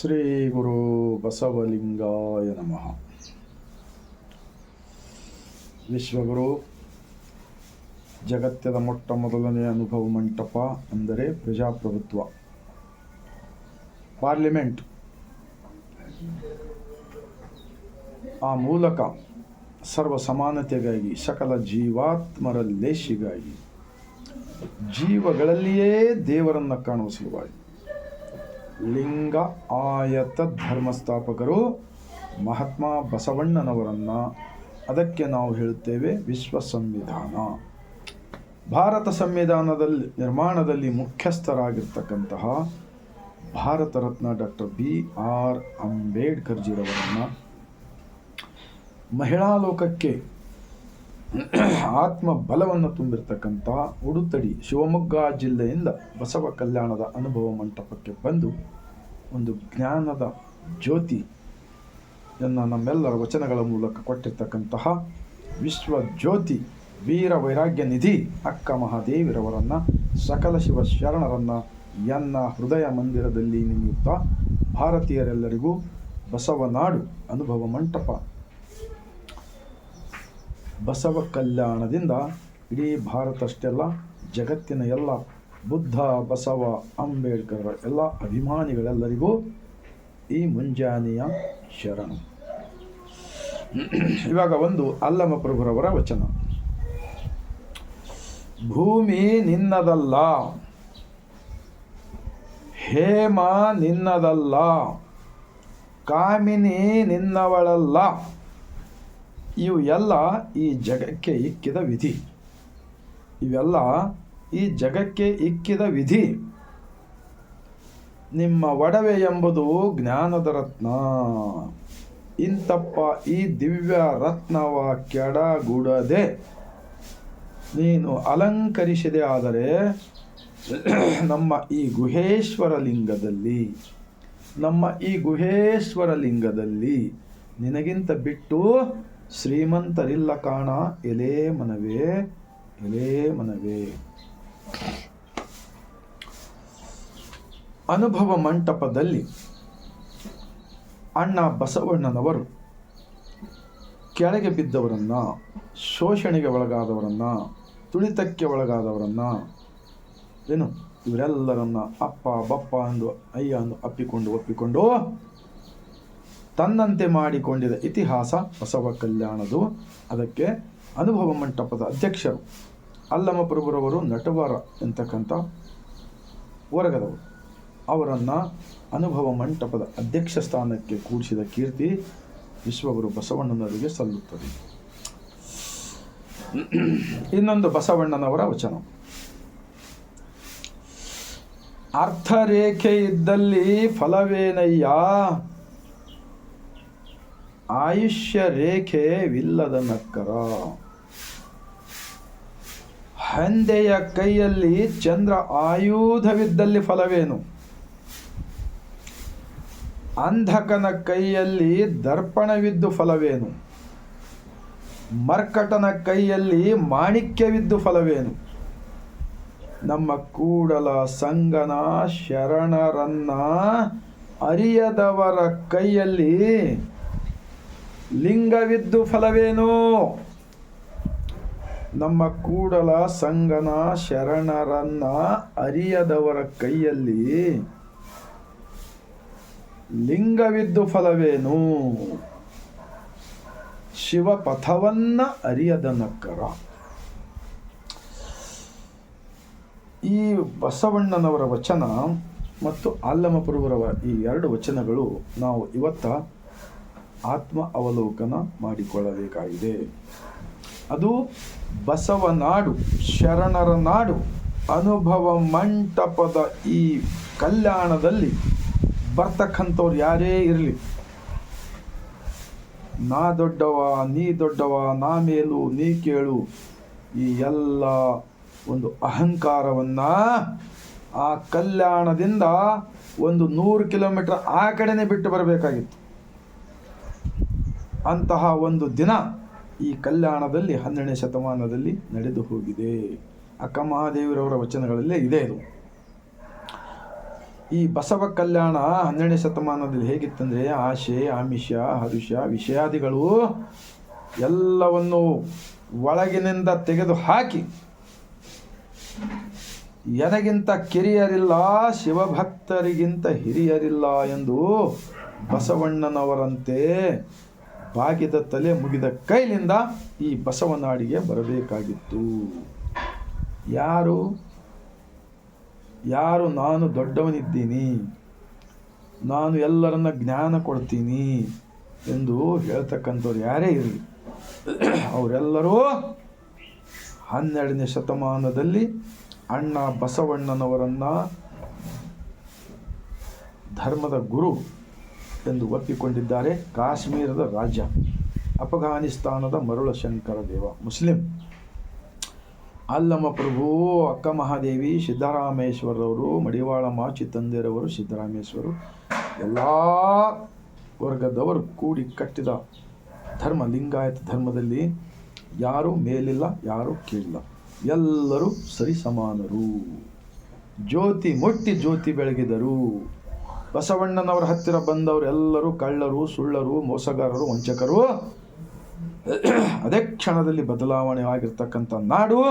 ಶ್ರೀ ಗುರು ಬಸವಲಿಂಗಾಯ ನಮಃ. ವಿಶ್ವಗುರು, ಜಗತ್ಯದ ಮೊಟ್ಟ ಮೊದಲನೇ ಅನುಭವ ಮಂಟಪ ಅಂದರೆ ಪ್ರಜಾಪ್ರಭುತ್ವ. ಪಾರ್ಲಿಮೆಂಟ್. ಆ ಮೂಲಕ ಸರ್ವ ಸಮಾನತೆಗಾಗಿ, ಸಕಲ ಜೀವಾತ್ಮರ ಲೇಷಿಗಾಗಿ ಜೀವಗಳಲ್ಲಿಯೇ ದೇವರನ್ನು ಕಾಣುವ ಸಲುವಾಗಿ. ಲಿಂಗ ಆಯತ ಧರ್ಮಸ್ಥಾಪಕರು ಮಹಾತ್ಮ ಬಸವಣ್ಣನವರನ್ನು ಅದಕ್ಕೆ ನಾವು ಹೇಳುತ್ತೇವೆ ವಿಶ್ವ ಸಂವಿಧಾನ. ಭಾರತ ಸಂವಿಧಾನದಲ್ಲಿ, ನಿರ್ಮಾಣದಲ್ಲಿ ಮುಖ್ಯಸ್ಥರಾಗಿರ್ತಕ್ಕಂತಹ Bharat Ratna doctor B R ಅಂಬೇಡ್ಕರ್ಜಿರವರನ್ನು ಮಹಿಳಾ ಲೋಕಕ್ಕೆ ಆತ್ಮ ಬಲವನ್ನು ತುಂಬಿರ್ತಕ್ಕಂಥ ಉಡುತಡಿ ಶಿವಮೊಗ್ಗ ಜಿಲ್ಲೆಯಿಂದ ಬಸವ ಕಲ್ಯಾಣದ ಅನುಭವ ಮಂಟಪಕ್ಕೆ ಬಂದು ಒಂದು ಜ್ಞಾನದ ಜ್ಯೋತಿ ಜ್ಯೋತಿಯನ್ನು ನಮ್ಮೆಲ್ಲರ ವಚನಗಳ ಮೂಲಕ ಕೊಟ್ಟಿರ್ತಕ್ಕಂತಹ ವಿಶ್ವ ಜ್ಯೋತಿ ವೀರ ವೈರಾಗ್ಯ ನಿಧಿ ಅಕ್ಕ ಮಹಾದೇವಿರವರನ್ನು ಸಕಲ ಶಿವ ಶರಣರನ್ನು ಎನ್ನ ಹೃದಯ ಮಂದಿರದಲ್ಲಿ ನಿಮಿತ್ತ ಭಾರತೀಯರೆಲ್ಲರಿಗೂ ಬಸವನಾಡು ಅನುಭವ ಮಂಟಪ ಬಸವ ಕಲ್ಯಾಣದಿಂದ ಇಡೀ ಭಾರತ ಅಷ್ಟೇ ಅಲ್ಲ ಜಗತ್ತಿನ ಎಲ್ಲ ಬುದ್ಧ, ಬಸವ, ಅಂಬೇಡ್ಕರ್ ಎಲ್ಲ ಅಭಿಮಾನಿಗಳೆಲ್ಲರಿಗೂ ಈ ಮುಂಜಾನೆಯ ಶರಣು. ಇವಾಗ ಒಂದು ಅಲ್ಲಮ ಪ್ರಭುರವರ ವಚನ. ಭೂಮಿ ನಿನ್ನದಲ್ಲ, ಹೇಮ ನಿನ್ನದಲ್ಲ, ಕಾಮಿನಿ ನಿನ್ನವಳಲ್ಲ ಇವು ಎಲ್ಲ ಈ ಜಗಕ್ಕೆ ಇಕ್ಕಿದ ವಿಧಿ. ಇವೆಲ್ಲ ಈ ಜಗಕ್ಕೆ ಇಕ್ಕಿದ ವಿಧಿ. ನಿಮ್ಮ ಒಡವೆ ಎಂಬುದು ಜ್ಞಾನದ ರತ್ನ. ಇಂತಪ್ಪ ಈ ದಿವ್ಯ ರತ್ನವ ಕೆಡಗೂಡದೆ. ನೀನು ಅಲಂಕರಿಸಿದೆ ಆದರೆ ನಮ್ಮ ಈ ಗುಹೇಶ್ವರ ಲಿಂಗದಲ್ಲಿ, ನಮ್ಮ ಈ ಗುಹೇಶ್ವರ ಲಿಂಗದಲ್ಲಿ ನಿನಗಿಂತ ಬಿಟ್ಟು ಶ್ರೀಮಂತರಿಲ್ಲ ಕಾಣ, ಎಲೆ ಮನವೇ ಎಲೆ ಮನವೇ. ಅನುಭವ ಮಂಟಪದಲ್ಲಿ ಅಣ್ಣ ಬಸವಣ್ಣನವರು ಕೆಳಗೆ ಬಿದ್ದವರನ್ನ, ಶೋಷಣೆಗೆ ಒಳಗಾದವರನ್ನ, ತುಳಿತಕ್ಕೆ ಒಳಗಾದವರನ್ನ, ಏನು ಇವರೆಲ್ಲರನ್ನ ಅಪ್ಪ, ಬಪ್ಪ ಎಂದು ಅಯ್ಯ ಅಂದು ಅಪ್ಪಿಕೊಂಡು ಒಪ್ಪಿಕೊಂಡು ತನ್ನಂತೆ ಮಾಡಿಕೊಂಡಿದ ಇತಿಹಾಸ ಬಸವ ಕಲ್ಯಾಣದು ಅದಕ್ಕೆ ಅನುಭವ ಮಂಟಪದ ಅಧ್ಯಕ್ಷರು ಅಲ್ಲಮ ಪ್ರಭುರವರು ನಟವಾರ ಎಂತಕ್ಕಂಥ ವರ್ಗದವರು. ಅವರನ್ನು ಅನುಭವ ಮಂಟಪದ ಅಧ್ಯಕ್ಷ ಸ್ಥಾನಕ್ಕೆ ಕೂಡಿಸಿದ ಕೀರ್ತಿ ವಿಶ್ವಗುರು ಬಸವಣ್ಣನವರಿಗೆ ಸಲ್ಲುತ್ತದೆ. ಇನ್ನೊಂದು ಬಸವಣ್ಣನವರ ವಚನ. ಅರ್ಥರೇಖೆ ಇದ್ದಲ್ಲಿ ಫಲವೇನಯ್ಯ? ಆಯುಷ್ಯ ರೇಖೆವಿಲ್ಲದ ನಕ್ಕರ. ಹಂದೆಯ ಕೈಯಲ್ಲಿ ಚಂದ್ರ ಆಯುಧವಿದ್ದಲ್ಲಿ ಫಲವೇನು? ಅಂಧಕನ ಕೈಯಲ್ಲಿ ದರ್ಪಣವಿದ್ದು ಫಲವೇನು? ಮರ್ಕಟನ ಕೈಯಲ್ಲಿ ಮಾಣಿಕ್ಯವಿದ್ದು ಫಲವೇನು? ನಮ್ಮ ಕೂಡಲ ಸಂಗನ ಶರಣರನ್ನ ಅರಿಯದವರ ಕೈಯಲ್ಲಿ ಲಿಂಗವಿದ್ದು ಫಲವೇನು? ನಮ್ಮ ಕೂಡಲ ಸಂಗನ ಶರಣರನ್ನ ಅರಿಯದವರ ಕೈಯಲ್ಲಿ ಲಿಂಗವಿದ್ದು ಫಲವೇನು? ಅರಿಯದ ನಕ್ಕರ ಈ ಬಸವಣ್ಣನವರ ವಚನ ಮತ್ತು ಆಲ್ಲಮಪುರವರ ಈ ಎರಡು ವಚನಗಳು ನಾವು ಇವತ್ತ ಆತ್ಮ ಅವಲೋಕನ ಮಾಡಿಕೊಳ್ಳಬೇಕಾಗಿದೆ. ಅದು ಬಸವ ನಾಡು, ಶರಣರ ನಾಡು, ಅನುಭವ ಮಂಟಪದ ಈ ಕಲ್ಯಾಣದಲ್ಲಿ ಬರ್ತಕ್ಕಂಥವ್ರು ಯಾರೇ ಇರಲಿ. ನಾ ದೊಡ್ಡವ, ನೀ ದೊಡ್ಡವ, ನಾ ಮೇಲು, ನೀ ಕೇಳು, ಈ ಎಲ್ಲ ಒಂದು ಅಹಂಕಾರವನ್ನು ಆ ಕಲ್ಯಾಣದಿಂದ ಒಂದು ನೂರು ಕಿಲೋಮೀಟರ್ ಆ ಕಡೆನೇ ಬಿಟ್ಟು ಬರಬೇಕಾಗಿತ್ತು. ಅಂತಹ ಒಂದು ದಿನ ಈ ಕಲ್ಯಾಣದಲ್ಲಿ ಹನ್ನೆರಡನೇ ಶತಮಾನದಲ್ಲಿ ನಡೆದು ಹೋಗಿದೆ. ಅಕ್ಕ ಮಹಾದೇವಿರವರ ವಚನಗಳಲ್ಲೇ ಇದೆ ಇದು. ಈ ಬಸವ ಕಲ್ಯಾಣ ಹನ್ನೆರಡನೇ ಶತಮಾನದಲ್ಲಿ ಹೇಗಿತ್ತಂದರೆ ಆಶೆ, ಆಮಿಷ, ಹರುಷ, ವಿಷಯಾದಿಗಳು ಎಲ್ಲವನ್ನು ಒಳಗಿನಿಂದ ತೆಗೆದು ಹಾಕಿ ಎನಗಿಂತ ಕಿರಿಯರಿಲ್ಲ, ಶಿವಭಕ್ತರಿಗಿಂತ ಹಿರಿಯರಿಲ್ಲ ಎಂದು ಬಸವಣ್ಣನವರಂತೆ ಬಾಗಿದ ತಲೆ ಮುಗಿದ ಕೈಲಿಂದ ಈ ಬಸವನಾಡಿಗೆ ಬರಬೇಕಾಗಿತ್ತು. ಯಾರು? ಯಾರು? ನಾನು ದೊಡ್ಡವನಿದ್ದೀನಿ. ನಾನು ಎಲ್ಲರನ್ನ ಜ್ಞಾನ ಕೊಡ್ತೀನಿ ಎಂದು ಹೇಳ್ತಕ್ಕಂಥವ್ರು ಯಾರೇ ಇರಲಿ, ಅವರೆಲ್ಲರೂ ಹನ್ನೆರಡನೇ ಶತಮಾನದಲ್ಲಿ ಅಣ್ಣ ಬಸವಣ್ಣನವರನ್ನ ಧರ್ಮದ ಗುರು ಎಂದು ಒಪ್ಪಿಕೊಂಡಿದ್ದಾರೆ ಕಾಶ್ಮೀರದ ರಾಜ್ಯ ಅಫ್ಘಾನಿಸ್ತಾನದ ಮರುಳ ಶಂಕರ ದೇವ. ಮುಸ್ಲಿಂ. ಅಲ್ಲಮ್ಮ ಪ್ರಭು ಅಕ್ಕ ಮಹಾದೇವಿ ಸಿದ್ದರಾಮೇಶ್ವರವರು ಮಡಿವಾಳ ಮಾಚಿ ಸಿದ್ಧರಾಮೇಶ್ವರ ಸಿದ್ದರಾಮೇಶ್ವರು ಎಲ್ಲ ವರ್ಗದವರು ಕೂಡಿ ಕಟ್ಟಿದ ಧರ್ಮ, ಲಿಂಗಾಯತ ಧರ್ಮದಲ್ಲಿ ಯಾರೂ ಮೇಲಿಲ್ಲ, ಯಾರೂ ಕೇಳಿಲ್ಲ. ಎಲ್ಲರೂ ಸರಿ ಸಮಾನರು ಜ್ಯೋತಿ ಮೊಟ್ಟಿ ಜ್ಯೋತಿ ಬೆಳಗಿದರು. ಬಸವಣ್ಣನವರ ಹತ್ತಿರ ಬಂದವರೆಲ್ಲರೂ ಕಳ್ಳರು, ಸುಳ್ಳರು, ಮೋಸಗಾರರು, ವಂಚಕರು. ಅದೇ ಕ್ಷಣದಲ್ಲಿ ಬದಲಾವಣೆ ಆಗಿರ್ತಕ್ಕಂಥ ನಾಡು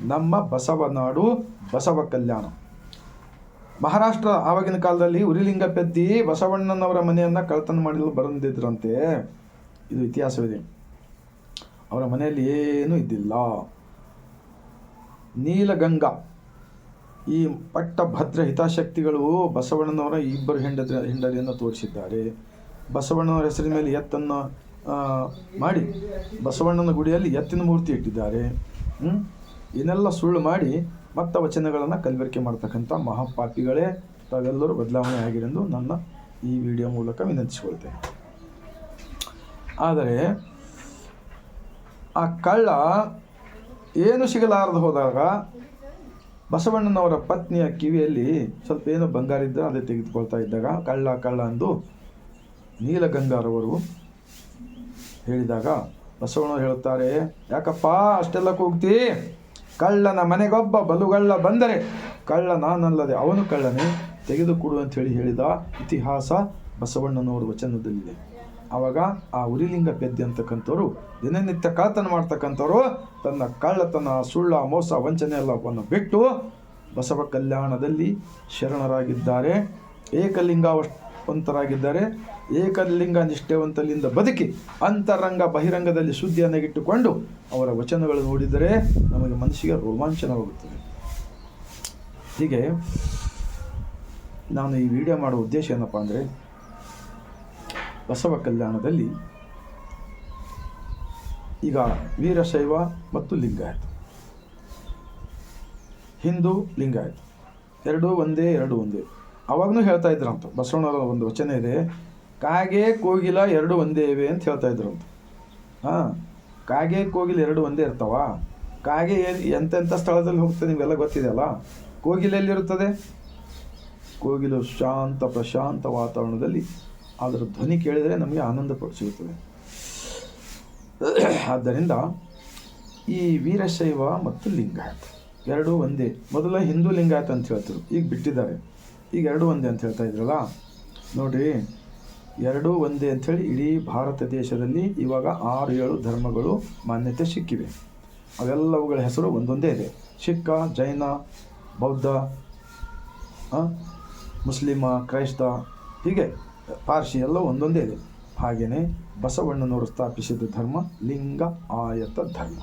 ನಮ್ಮ ಬಸವ ನಾಡು, ಬಸವ ಕಲ್ಯಾಣ. ಮಹಾರಾಷ್ಟ್ರ ಆವಾಗಿನ ಕಾಲದಲ್ಲಿ ಉರಿಲಿಂಗ ಪೆದ್ದಿ ಬಸವಣ್ಣನವರ ಮನೆಯನ್ನು ಕಳ್ತನ ಮಾಡಲು ಬರಂದಿದ್ರಂತೆ. ಇದು ಇತಿಹಾಸವಿದೆ. ಅವರ ಮನೆಯಲ್ಲಿ ಏನೂ ಇದ್ದಿಲ್ಲ. ನೀಲಗಂಗಾ. ಈ ಪಟ್ಟ ಭದ್ರ ಹಿತಾಸಕ್ತಿಗಳು ಬಸವಣ್ಣನವರ ಇಬ್ಬರು ಹೆಂಡತಿ ಹೆಂಡರಿಯನ್ನು ತೋರಿಸಿದ್ದಾರೆ. ಬಸವಣ್ಣನವರ ಹೆಸರಿನ ಮೇಲೆ ಎತ್ತನ್ನು ಮಾಡಿ. ಬಸವಣ್ಣನ ಗುಡಿಯಲ್ಲಿ ಎತ್ತಿನ ಮೂರ್ತಿ ಇಟ್ಟಿದ್ದಾರೆ? ಇದನ್ನೆಲ್ಲ ಸುಳ್ಳು ಮಾಡಿ ಮತ್ತ ವಚನಗಳನ್ನು ಕಲಬೆರಕೆ ಮಾಡ್ತಕ್ಕಂಥ ಮಹಾಪಾಪಿಗಳೇ, ತಾವೆಲ್ಲರೂ ಬದಲಾವಣೆ ಆಗಿರೆಂದು ನನ್ನ ಈ ವಿಡಿಯೋ ಮೂಲಕ ವಿನಂತಿಸಿಕೊಳ್ತೇನೆ. ಆದರೆ, ಆ ಕಳ್ಳ ಏನು ಸಿಗಲಾರದು ಹೋದಾಗ ಬಸವಣ್ಣನವರ ಪತ್ನಿಯ ಕಿವಿಯಲ್ಲಿ ಸ್ವಲ್ಪ ಏನೋ ಬಂಗಾರ ಇದ್ದರೆ ಅದೇ ತೆಗೆದುಕೊಳ್ತಾ ಇದ್ದಾಗ ಕಳ್ಳ ಕಳ್ಳ ಅಂದು ನೀಲಗಂಗಾರವರು ಹೇಳಿದಾಗ ಬಸವಣ್ಣ ಹೇಳುತ್ತಾರೆ, ಯಾಕಪ್ಪ ಅಷ್ಟೆಲ್ಲ ಕೂಗ್ತಿ ಕಳ್ಳನ ಮನೆಗೊಬ್ಬ ಬಲುಗಳ್ಳ ಬಂದರೆ ಕಳ್ಳ ನಾನಲ್ಲದೆ ಅವನು ಕಳ್ಳನೇ? ತೆಗೆದುಕೊಡು ಅಂತ ಹೇಳಿ ಹೇಳಿದ ಇತಿಹಾಸ ಬಸವಣ್ಣನವರ ವಚನದಲ್ಲಿದೆ. ಆವಾಗ ಆ ಉರಿಲಿಂಗ ಪೆದ್ದೆ ಅಂತಕ್ಕಂಥವ್ರು, ದಿನನಿತ್ಯ ಕಳ್ಳತನ ಮಾಡ್ತಕ್ಕಂಥವ್ರು, ತನ್ನ ಕಳ್ಳತನ, ಸುಳ್ಳ, ಮೋಸ, ವಂಚನೆ ಎಲ್ಲವನ್ನು ಬಿಟ್ಟು ಬಸವ ಕಲ್ಯಾಣದಲ್ಲಿ ಶರಣರಾಗಿದ್ದಾರೆ. ಏಕಲಿಂಗಾವಂತರಾಗಿದ್ದಾರೆ ಏಕಲಿಂಗ ನಿಷ್ಠೆವಂತಲಿಂದ ಬದುಕಿ ಅಂತರಂಗ ಬಹಿರಂಗದಲ್ಲಿ ಶುದ್ಧಿಯನ್ನಾಗಿಟ್ಟುಕೊಂಡು ಅವರ ವಚನಗಳು ನೋಡಿದರೆ ನಮಗೆ ಮನಸ್ಸಿಗೆ ರೋಮಾಂಚನವಾಗುತ್ತದೆ. ಹೀಗೆ ನಾನು ಈ ವಿಡಿಯೋ ಮಾಡುವ ಉದ್ದೇಶ ಏನಪ್ಪ ಅಂದರೆ ಬಸವ ಕಲ್ಯಾಣದಲ್ಲಿ ಈಗ ವೀರಶೈವ ಮತ್ತು ಲಿಂಗಾಯತ. ಹಿಂದೂ, ಲಿಂಗಾಯತ. ಎರಡು ಒಂದೇ ಎರಡು ಒಂದೇ. ಅವಾಗನೂ ಹೇಳ್ತಾ ಇದ್ರಂತ. ಬಸವಣ್ಣವರ ಒಂದು ವಚನ ಇದೆ, ಕಾಗೆ ಕೋಗಿಲ ಎರಡು ಒಂದೇ ಇವೆ ಅಂತ ಹೇಳ್ತಾ ಇದ್ರಂತ. ಹಾಂ, ಕಾಗೆ ಕೋಗಿಲ ಎರಡು ಒಂದೇ ಇರ್ತಾವ? ಕಾಗೆ ಎಂತೆಂಥ ಸ್ಥಳದಲ್ಲಿ ಹೋಗ್ತದೆ ನಿಮಗೆಲ್ಲ ಗೊತ್ತಿದೆಯಲ್ಲ ಕೋಗಿಲ ಕೋಗಿಲೆಲ್ಲಿರುತ್ತದೆ ಕೋಗಿಲು ಶಾಂತ, ಪ್ರಶಾಂತ ವಾತಾವರಣದಲ್ಲಿ ಅದರ ಧ್ವನಿ ಕೇಳಿದರೆ ನಮಗೆ ಆನಂದ ಸಿಗುತ್ತದೆ. ಆದ್ದರಿಂದ ಈ ವೀರಶೈವ ಮತ್ತು ಲಿಂಗಾಯತ್, ಎರಡೂ ಒಂದೇ. ಮೊದಲ ಹಿಂದೂ ಲಿಂಗಾಯತ ಅಂತ ಹೇಳ್ತಿದ್ರು. ಈಗ ಬಿಟ್ಟಿದ್ದಾರೆ. ಈಗ ಎರಡೂ ಒಂದೇ ಅಂತ ಹೇಳ್ತಾ ಇದ್ರಲ್ಲ? ನೋಡಿ ಎರಡೂ ಒಂದೇ ಅಂಥೇಳಿ ಇಡೀ ಭಾರತ ದೇಶದಲ್ಲಿ ಇವಾಗ ಆರು ಏಳು ಧರ್ಮಗಳು ಮಾನ್ಯತೆ ಸಿಕ್ಕಿವೆ. ಅವೆಲ್ಲವುಗಳ ಹೆಸರು ಒಂದೊಂದೇ ಇದೆ. ಸಿಕ್ಕ, ಜೈನ, ಬೌದ್ಧ ಮುಸ್ಲಿಮ, ಕ್ರೈಸ್ತ, ಹೀಗೆ. ಪಾರ್ಸಿ ಎಲ್ಲ ಒಂದೊಂದೇ ಇದೆ. ಹಾಗೆಯೇ ಬಸವಣ್ಣನವರು ಸ್ಥಾಪಿಸಿದ ಧರ್ಮ ಲಿಂಗ ಆಯತ ಧರ್ಮ.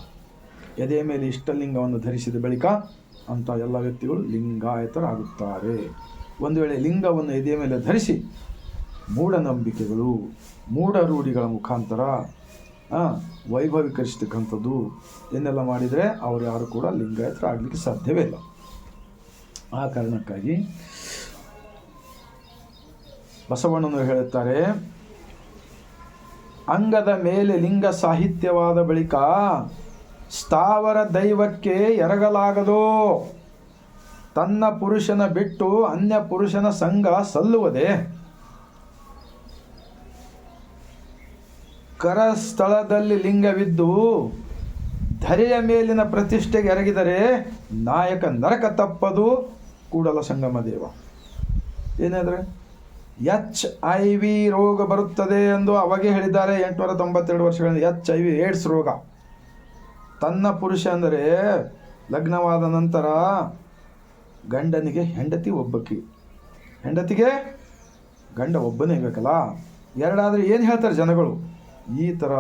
ಎದೆ ಮೇಲೆ ಇಷ್ಟಲಿಂಗವನ್ನು ಧರಿಸಿದ ಬಳಿಕ ಅಂಥ ಎಲ್ಲ ವ್ಯಕ್ತಿಗಳು ಲಿಂಗಾಯತರಾಗುತ್ತಾರೆ. ಒಂದು ವೇಳೆ ಲಿಂಗವನ್ನು ಎದೆಯ ಮೇಲೆ ಧರಿಸಿ ಮೂಢನಂಬಿಕೆಗಳು, ಮೂಢರೂಢಿಗಳ ಮುಖಾಂತರ ವೈಭವೀಕರಿಸತಕ್ಕಂಥದ್ದು ವೈಭವೀಕರಿಸ್ತಕ್ಕಂಥದ್ದು ಏನೆಲ್ಲ ಮಾಡಿದರೆ ಅವರು ಯಾರು ಕೂಡ ಲಿಂಗಾಯತರಾಗಲಿಕ್ಕೆ ಸಾಧ್ಯವೇ ಇಲ್ಲ. ಆ ಕಾರಣಕ್ಕಾಗಿ ಬಸವಣ್ಣನವರು ಹೇಳುತ್ತಾರೆ, ಅಂಗದ ಮೇಲೆ ಲಿಂಗ ಸಾಹಿತ್ಯವಾದ ಬಳಿಕ ಸ್ಥಾವರ ದೈವಕ್ಕೆ ಎರಗಲಾಗದು? ತನ್ನ ಪುರುಷನ ಬಿಟ್ಟು ಅನ್ಯ ಪುರುಷನ ಸಂಘ ಸಲ್ಲುವುದೇ? ಕರಸ್ಥಳದಲ್ಲಿ ಲಿಂಗವಿದ್ದು ಧರೆಯ ಮೇಲಿನ ಪ್ರತಿಷ್ಠೆಗೆ ಎರಗಿದರೆ ನಾಯಕ ನರಕ ತಪ್ಪದು ಕೂಡಲ ಸಂಗಮ ದೇವ. ಏನಾದ್ರೆ ಎಚ್ ಐ ವಿ ರೋಗ ಬರುತ್ತದೆ ಎಂದು ಅವಾಗೇ ಹೇಳಿದ್ದಾರೆ ಎಂಟುನೂರ ತೊಂಬತ್ತೆರಡು ವರ್ಷಗಳಿಂದ ಎಚ್ ಐ ವಿ ಏಡ್ಸ್ ರೋಗ. ತನ್ನ ಪುರುಷ ಅಂದರೆ ಲಗ್ನವಾದ ನಂತರ ಗಂಡನಿಗೆ ಹೆಂಡತಿ ಒಬ್ಬಕ್ಕಿ ಹೆಂಡತಿಗೆ ಗಂಡ ಒಬ್ಬನೇ ಬೇಕಲ್ಲ? ಎರಡಾದರೆ ಏನು ಹೇಳ್ತಾರೆ ಜನಗಳು? ಈ ಥರ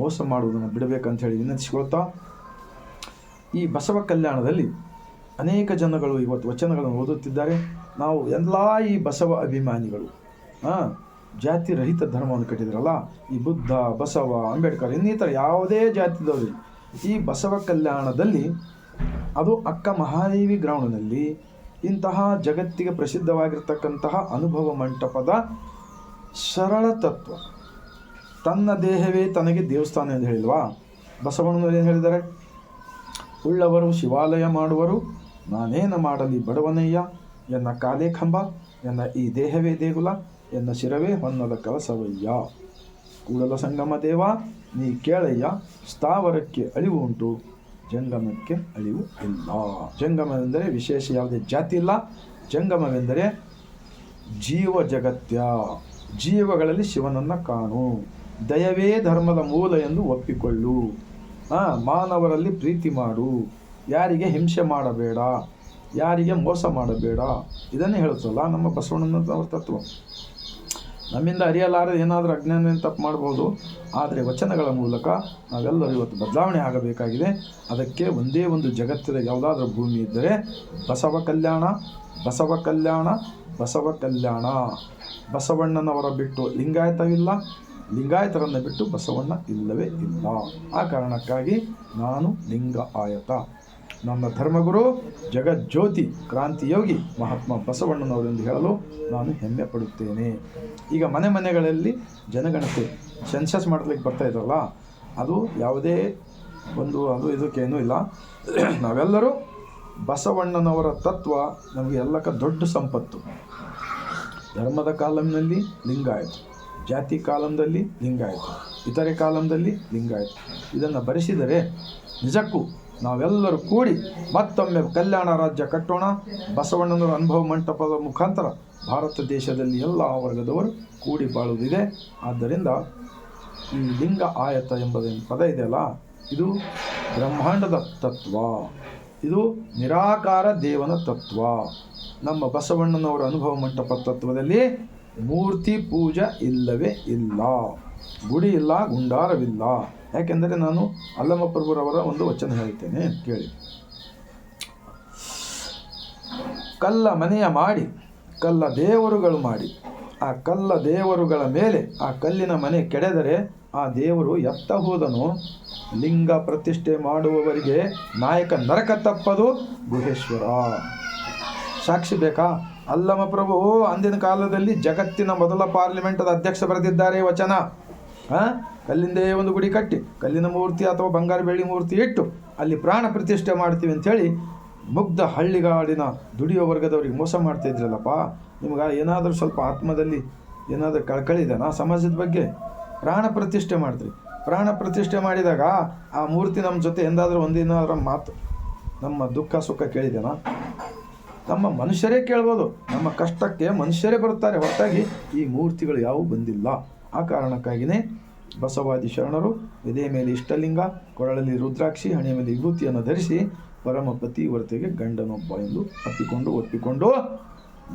ಮೋಸ ಮಾಡುವುದನ್ನು ಬಿಡಬೇಕಂತ ಹೇಳಿ ವಿನಂತಿಸಿಕೊಳ್ತಾ, ಈ ಬಸವ ಕಲ್ಯಾಣದಲ್ಲಿ ಅನೇಕ ಜನಗಳು ಇವತ್ತು ವಚನಗಳನ್ನು ಓದುತ್ತಿದ್ದಾರೆ. ನಾವು ಎಲ್ಲ ಈ ಬಸವ ಅಭಿಮಾನಿಗಳು ಹಾಂ ಜಾತಿ ರಹಿತ ಧರ್ಮವನ್ನು ಕಟ್ಟಿದ್ರಲ್ಲ, ಈ ಬುದ್ಧ, ಬಸವ, ಅಂಬೇಡ್ಕರ್, ಇನ್ನಿತರ ಯಾವುದೇ ಜಾತಿದವರು ಈ ಬಸವ ಕಲ್ಯಾಣದಲ್ಲಿ ಅದು ಅಕ್ಕ ಮಹಾದೇವಿ ಗ್ರೌಂಡ್ನಲ್ಲಿ ಇಂತಹ ಜಗತ್ತಿಗೆ ಪ್ರಸಿದ್ಧವಾಗಿರ್ತಕ್ಕಂತಹ ಅನುಭವ ಮಂಟಪದ ಸರಳ ತತ್ವ. ತನ್ನ ದೇಹವೇ ತನಗೆ ದೇವಸ್ಥಾನ ಎಂದು ಹೇಳಿಲ್ವಾ? ಬಸವಣ್ಣನವರು ಏನು ಹೇಳಿದ್ದಾರೆ? ಉಳ್ಳವರು ಶಿವಾಲಯ ಮಾಡುವರು, ನಾನೇನ ಮಾಡಲಿ ಬಡವನಯ್ಯ ಎನ್ನ ಕಾಲೇ ಕಂಬ, ಎನ್ನ ಈ ದೇಹವೇ ದೇಗುಲ, ಎನ್ನ ಶಿರವೇ ಹೊನ್ನದ ಕಲಸವಯ್ಯ. ಕೂಡಲ ಸಂಗಮ ದೇವ, ನೀ ಕೇಳಯ್ಯ, ಸ್ಥಾವರಕ್ಕೆ ಅಳಿವು ಉಂಟು, ಜಂಗಮಕ್ಕೆ ಅಳಿವು ಇಲ್ಲ. ಜಂಗಮವೆಂದರೆ ವಿಶೇಷ ಯಾವುದೇ ಜಾತಿ ಇಲ್ಲ. ಜಂಗಮವೆಂದರೆ ಜೀವ ಜಗತ್ಯ. ಜೀವಗಳಲ್ಲಿ ಶಿವನನ್ನು ಕಾಣು. ದಯವೇ ಧರ್ಮದ ಮೂಲ ಎಂದು ಒಪ್ಪಿಕೊಳ್ಳು. ಮಾನವರಲ್ಲಿ ಪ್ರೀತಿ ಮಾಡು. ಯಾರಿಗೆ ಹಿಂಸೆ ಮಾಡಬೇಡ. ಯಾರಿಗೆ ಮೋಸ ಮಾಡಬೇಡ. ಇದನ್ನೇ ಹೇಳ್ತಲ್ಲ ನಮ್ಮ ಬಸವಣ್ಣನವರ ತತ್ವ. ನಮ್ಮಿಂದ ಅರಿಯಲಾರದ ಏನಾದರೂ ಅಜ್ಞಾನ ತಪ್ಪು ಮಾಡ್ಬೋದು, ಆದರೆ ವಚನಗಳ ಮೂಲಕ ನಾವೆಲ್ಲರೂ ಇವತ್ತು ಬದಲಾವಣೆ ಆಗಬೇಕಾಗಿದೆ. ಅದಕ್ಕೆ ಒಂದೇ ಒಂದು ಜಗತ್ತಿನ ಯಾವುದಾದ್ರೂ ಭೂಮಿ ಇದ್ದರೆ ಬಸವ ಕಲ್ಯಾಣ ಬಸವ ಕಲ್ಯಾಣ ಬಸವ ಕಲ್ಯಾಣ. ಬಸವಣ್ಣನವರ ಬಿಟ್ಟು ಲಿಂಗಾಯತವಿಲ್ಲ ಲಿಂಗಾಯತರನ್ನು ಬಿಟ್ಟು ಬಸವಣ್ಣ ಇಲ್ಲವೇ ಇಲ್ಲ. ಆ ಕಾರಣಕ್ಕಾಗಿ ನಾನು ಲಿಂಗ ಆಯತ ನನ್ನ ಧರ್ಮಗುರು ಜಗಜ್ಯೋತಿ ಕ್ರಾಂತಿಯೋಗಿ ಮಹಾತ್ಮ ಬಸವಣ್ಣನವರೆಂದು ಹೇಳಲು ನಾನು ಹೆಮ್ಮೆ ಪಡುತ್ತೇನೆ. ಈಗ ಮನೆ ಮನೆಗಳಲ್ಲಿ ಜನಗಣತಿ ಸೆನ್ಸಸ್ ಮಾಡಲಿಕ್ಕೆ ಬರ್ತಾ ಇದ್ರಲ್ಲ, ಅದು ಯಾವುದೇ ಒಂದು, ಅದು ಇದಕ್ಕೇನೂ ಇಲ್ಲ. ನಾವೆಲ್ಲರೂ ಬಸವಣ್ಣನವರ ತತ್ವ ನಮಗೆ ಎಲ್ಲಕ್ಕ ದೊಡ್ಡ ಸಂಪತ್ತು. ಧರ್ಮದ ಕಾಲಂನಲ್ಲಿ ಲಿಂಗಾಯಿತು ಜಾತಿ ಕಾಲಂದಲ್ಲಿ ಲಿಂಗಾಯಿತು ಇತರೆ ಕಾಲಂದಲ್ಲಿ ಲಿಂಗಾಯಿತು ಇದನ್ನು ಭರಿಸಿದರೆ ನಿಜಕ್ಕೂ ನಾವೆಲ್ಲರೂ ಕೂಡಿ ಮತ್ತೊಮ್ಮೆ ಕಲ್ಯಾಣ ರಾಜ್ಯ ಕಟ್ಟೋಣ. ಬಸವಣ್ಣನವರ ಅನುಭವ ಮಂಟಪದ ಮುಖಾಂತರ ಭಾರತ ದೇಶದಲ್ಲಿ ಎಲ್ಲ ವರ್ಗದವರು ಕೂಡಿ ಬಾಳುವುದಿದೆ. ಆದ್ದರಿಂದ ಈ ಲಿಂಗ ಆಯತ ಎಂಬುದೇನು ಪದ ಇದೆಯಲ್ಲ ಇದು ಬ್ರಹ್ಮಾಂಡದ ತತ್ವ. ಇದು ನಿರಾಕಾರ ದೇವನ ತತ್ವ. ನಮ್ಮ ಬಸವಣ್ಣನವರ ಅನುಭವ ಮಂಟಪ ತತ್ವದಲ್ಲಿ ಮೂರ್ತಿ ಪೂಜೆ ಇಲ್ಲವೇ ಇಲ್ಲ. ಗುಡಿ ಇಲ್ಲ ಗುಂಡಾರವಿಲ್ಲ. ಯಾಕೆಂದರೆ ನಾನು ಅಲ್ಲಮ್ಮ ಪ್ರಭುರವರ ಒಂದು ವಚನ ಹೇಳ್ತೇನೆ ಕೇಳಿ. ಕಲ್ಲ ಮನೆಯ ಮಾಡಿ, ಕಲ್ಲ ದೇವರುಗಳು ಮಾಡಿ. ಆ ಕಲ್ಲ ದೇವರುಗಳ ಮೇಲೆ, ಆ ಕಲ್ಲಿನ ಮನೆ ಕೆಡೆದರೆ ಆ ದೇವರು ಎತ್ತ ಹೋದನು. ಲಿಂಗ ಪ್ರತಿಷ್ಠೆ ಮಾಡುವವರಿಗೆ ನಾಯಕ ನರಕ ತಪ್ಪದು ಗುಹೇಶ್ವರ. ಸಾಕ್ಷಿ ಬೇಕಾ? ಅಲ್ಲಮ ಪ್ರಭು, ಅಂದಿನ ಕಾಲದಲ್ಲಿ ಜಗತ್ತಿನ ಮೊದಲ ಪಾರ್ಲಿಮೆಂಟದ ಅಧ್ಯಕ್ಷ ಬರೆದಿದ್ದಾರೆ ವಚನ. ಆ? ಕಲ್ಲಿಂದೇ ಒಂದು ಗುಡಿ ಕಟ್ಟಿ, ಕಲ್ಲಿನ ಮೂರ್ತಿ ಅಥವಾ ಬಂಗಾರ ಬೆಳ್ಳಿ ಮೂರ್ತಿ ಇಟ್ಟು ಅಲ್ಲಿ ಪ್ರಾಣ ಪ್ರತಿಷ್ಠೆ ಮಾಡ್ತೀವಿ ಅಂಥೇಳಿ ಮುಗ್ಧ ಹಳ್ಳಿಗಾಡಿನ ದುಡಿಯೋ ವರ್ಗದವ್ರಿಗೆ ಮೋಸ ಮಾಡ್ತಾ ಇದ್ರಲ್ಲಪ್ಪ. ನಿಮ್ಗೆ ಏನಾದರೂ ಸ್ವಲ್ಪ ಆತ್ಮದಲ್ಲಿ ಏನಾದರೂ ಇದೆನಾ? ಸಮಾಜದ ಬಗ್ಗೆ ಪ್ರಾಣ ಪ್ರತಿಷ್ಠೆ ಮಾಡ್ತೀರಿ. ಪ್ರಾಣ ಪ್ರತಿಷ್ಠೆ ಮಾಡಿದಾಗ ಆ ಮೂರ್ತಿ ನಮ್ಮ ಜೊತೆ ಎಂದಾದರೂ ಒಂದಿನಾದ್ರ ಮಾತು, ನಮ್ಮ ದುಃಖ ಸುಖ ಕೇಳಿದೆನಾ? ನಮ್ಮ ಮನುಷ್ಯರೇ ಕೇಳ್ಬೋದು, ನಮ್ಮ ಕಷ್ಟಕ್ಕೆ ಮನುಷ್ಯರೇ ಬರುತ್ತಾರೆ. ಹೊರತಾಗಿ ಈ ಮೂರ್ತಿಗಳು ಯಾವುವು ಬಂದಿಲ್ಲ. ಆ ಕಾರಣಕ್ಕಾಗಿಯೇ ಬಸವಾದಿ ಶರಣರು ಎದೆಯ ಮೇಲೆ ಇಷ್ಟಲಿಂಗ, ಕೊರಳಲ್ಲಿ ರುದ್ರಾಕ್ಷಿ, ಹಣೆಯ ಮೇಲೆ ವಿಭೂತಿಯನ್ನು ಧರಿಸಿ ಪರಮ ಪತಿವರ್ತೆಗೆ ಗಂಡನೊಬ್ಬ ಎಂದು ಅಪ್ಪಿಕೊಂಡು ಒಪ್ಪಿಕೊಂಡು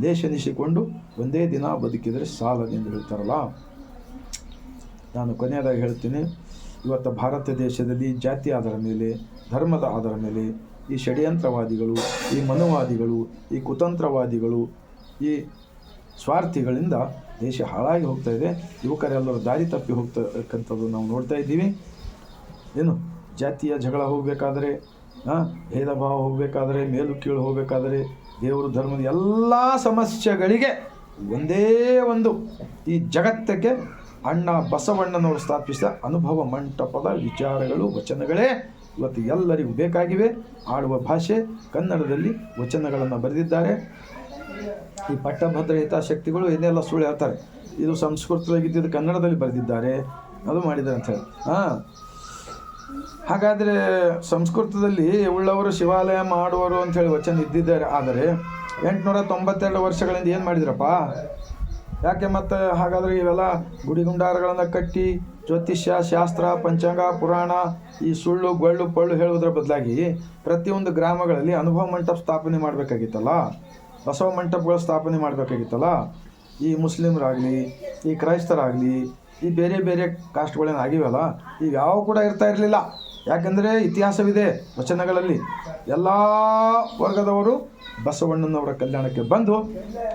ದೇಶನಿಸಿಕೊಂಡು ಒಂದೇ ದಿನ ಬದುಕಿದರೆ ಸಾಲದೆಂದು ಹೇಳ್ತಾರಲ್ಲ. ನಾನು ಕೊನೆಯದಾಗಿ ಹೇಳ್ತೀನಿ, ಇವತ್ತು ಭಾರತ ದೇಶದಲ್ಲಿ ಜಾತಿ ಆಧಾರ ಮೇಲೆ, ಧರ್ಮದ ಆಧಾರ ಮೇಲೆ ಈ ಷಡ್ಯಂತ್ರವಾದಿಗಳು, ಈ ಮನುವಾದಿಗಳು, ಈ ಕುತಂತ್ರವಾದಿಗಳು, ಈ ಸ್ವಾರ್ಥಿಗಳಿಂದ ದೇಶ ಹಾಳಾಗಿ ಹೋಗ್ತಾ ಇದೆ ಯುವಕರೆಲ್ಲರೂ ದಾರಿ ತಪ್ಪಿ ಹೋಗ್ತಕ್ಕಂಥದ್ದು ನಾವು ನೋಡ್ತಾ ಇದ್ದೀವಿ. ಏನು, ಜಾತಿಯ ಜಗಳ ಹೋಗಬೇಕಾದ್ರೆ ಭೇದ ಭಾವ ಹೋಗಬೇಕಾದ್ರೆ ಮೇಲು ಕೀಳು ಹೋಗಬೇಕಾದ್ರೆ, ದೇವರು ಧರ್ಮದ ಎಲ್ಲ ಸಮಸ್ಯೆಗಳಿಗೆ ಒಂದೇ ಒಂದು ಈ ಜಗತ್ತಕ್ಕೆ ಅಣ್ಣ ಬಸವಣ್ಣನವರು ಸ್ಥಾಪಿಸಿದ ಅನುಭವ ಮಂಟಪದ ವಿಚಾರಗಳು, ವಚನಗಳೇ. ಇವತ್ತು ಎಲ್ಲರಿಗೂ ಬೇಕಾಗಿವೆ. ಆಡುವ ಭಾಷೆ ಕನ್ನಡದಲ್ಲಿ ವಚನಗಳನ್ನು ಬರೆದಿದ್ದಾರೆ. ಈ ಪಟ್ಟಭದ್ರ ಹಿತಾಸಕ್ತಿಗಳು ಇದೆಲ್ಲ ಸುಳ್ಳು ಹೇಳ್ತಾರೆ ಇದು ಸಂಸ್ಕೃತವಾಗಿದ್ದು ಕನ್ನಡದಲ್ಲಿ ಬರೆದಿದ್ದಾರೆ. ಅದು ಮಾಡಿದ್ದಾರೆ ಅಂತ ಹೇಳಿ. ಹಾಂ. ಹಾಗಾದರೆ ಸಂಸ್ಕೃತದಲ್ಲಿ ಉಳ್ಳವರು ಶಿವಾಲಯ ಮಾಡುವರು ಅಂತೇಳಿ ವಚನ ಇದ್ದಿದ್ದಾರೆ. ಆದರೆ ಎಂಟುನೂರ ತೊಂಬತ್ತೆರಡು ವರ್ಷಗಳಿಂದ ಏನು ಮಾಡಿದ್ರಪ್ಪ? ಯಾಕೆ ಮತ್ತೆ ಹಾಗಾದರೆ ಇವೆಲ್ಲ ಗುಡಿಗುಂಡಾರಗಳನ್ನು ಕಟ್ಟಿ ಜ್ಯೋತಿಷ್ಯ, ಶಾಸ್ತ್ರ, ಪಂಚಾಂಗ, ಪುರಾಣ, ಈ ಸುಳ್ಳು, ಗೊಳ್ಳು, ಪಳ್ಳು ಹೇಳುವುದರ ಬದಲಾಗಿ ಪ್ರತಿಯೊಂದು ಗ್ರಾಮಗಳಲ್ಲಿ ಅನುಭವ ಮಂಟಪ ಸ್ಥಾಪನೆ ಮಾಡಬೇಕಾಗಿತ್ತಲ್ಲ? ಬಸವ ಮಂಟಪಗಳ ಸ್ಥಾಪನೆ ಮಾಡಬೇಕಾಗಿತ್ತಲ್ಲ? ಈ ಮುಸ್ಲಿಮರಾಗಲಿ, ಈ ಕ್ರೈಸ್ತರಾಗಲಿ, ಈ ಬೇರೆ ಬೇರೆ ಕಾಸ್ಟ್ಗಳೇನು ಈಗ ಯಾವ ಕೂಡ ಇರ್ತಾ ಇರಲಿಲ್ಲ. ಯಾಕೆಂದರೆ ಇತಿಹಾಸವಿದೆ ವಚನಗಳಲ್ಲಿ. ಎಲ್ಲ ವರ್ಗದವರು ಬಸವಣ್ಣನವರ ಕಲ್ಯಾಣಕ್ಕೆ ಬಂದು